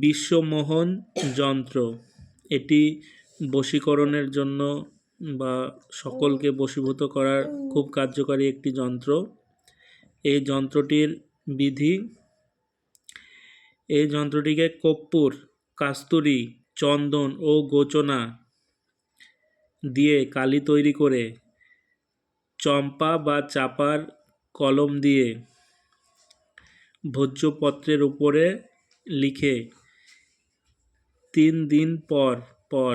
বিশ্বমোহন যন্ত্র। এটি বশীকরণের জন্য বা সকলকে বশীভূত করার খুব কার্যকারী একটি যন্ত্র। এই যন্ত্রটির বিধি, এই যন্ত্রটিকে কর্পূর কাস্তুরি, চন্দন ও গোচনা দিয়ে কালি তৈরি করে চম্পা বা চাপার কলম দিয়ে ভোজ্যপত্রের উপরে লিখে তিন দিন পর পর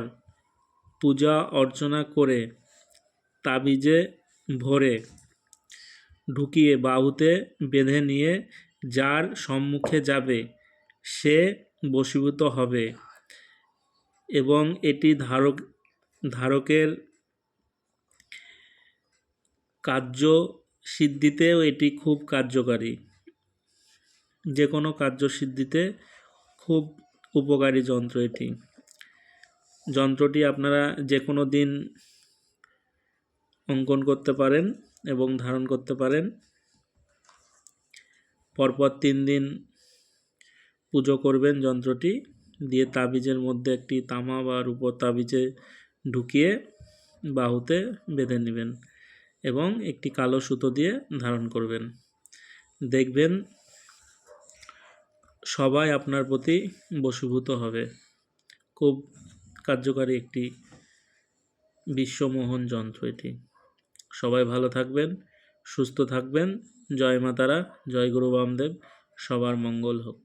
পূজা অর্চনা করে তাবিজে ভরে ঢুকিয়ে বাহুতে বেঁধে নিয়ে যার সম্মুখে যাবে, সে বশীভূত হবে এবং এটি ধারক ধারকের কার্য সিদ্ধিতেও এটি খুব কার্যকারী। যে কোনো কার্যসিদ্ধিতে খুব উপকারী যন্ত্র এটি। যন্ত্রটি আপনারা যে কোনো দিন অঙ্কন করতে পারেন এবং ধারণ করতে পারেন। পরপর তিন দিন পুজো করবেন যন্ত্রটি, দিয়ে তাবিজের মধ্যে একটি তামা বা রূপোর তাবিজে ঢুকিয়ে বাহুতে বেঁধে নেবেন এবং একটি কালো সুতো দিয়ে ধারণ করবেন। দেখবেন সবাই আপনার প্রতি বশীভূত হবে। খুব কার্যকারী একটি বিশ্বমোহন যন্ত্র এটি। সবাই ভালো থাকবেন, সুস্থ থাকবেন। জয় মাতারা, জয় গুরু বামদেব, সবার মঙ্গল হোক।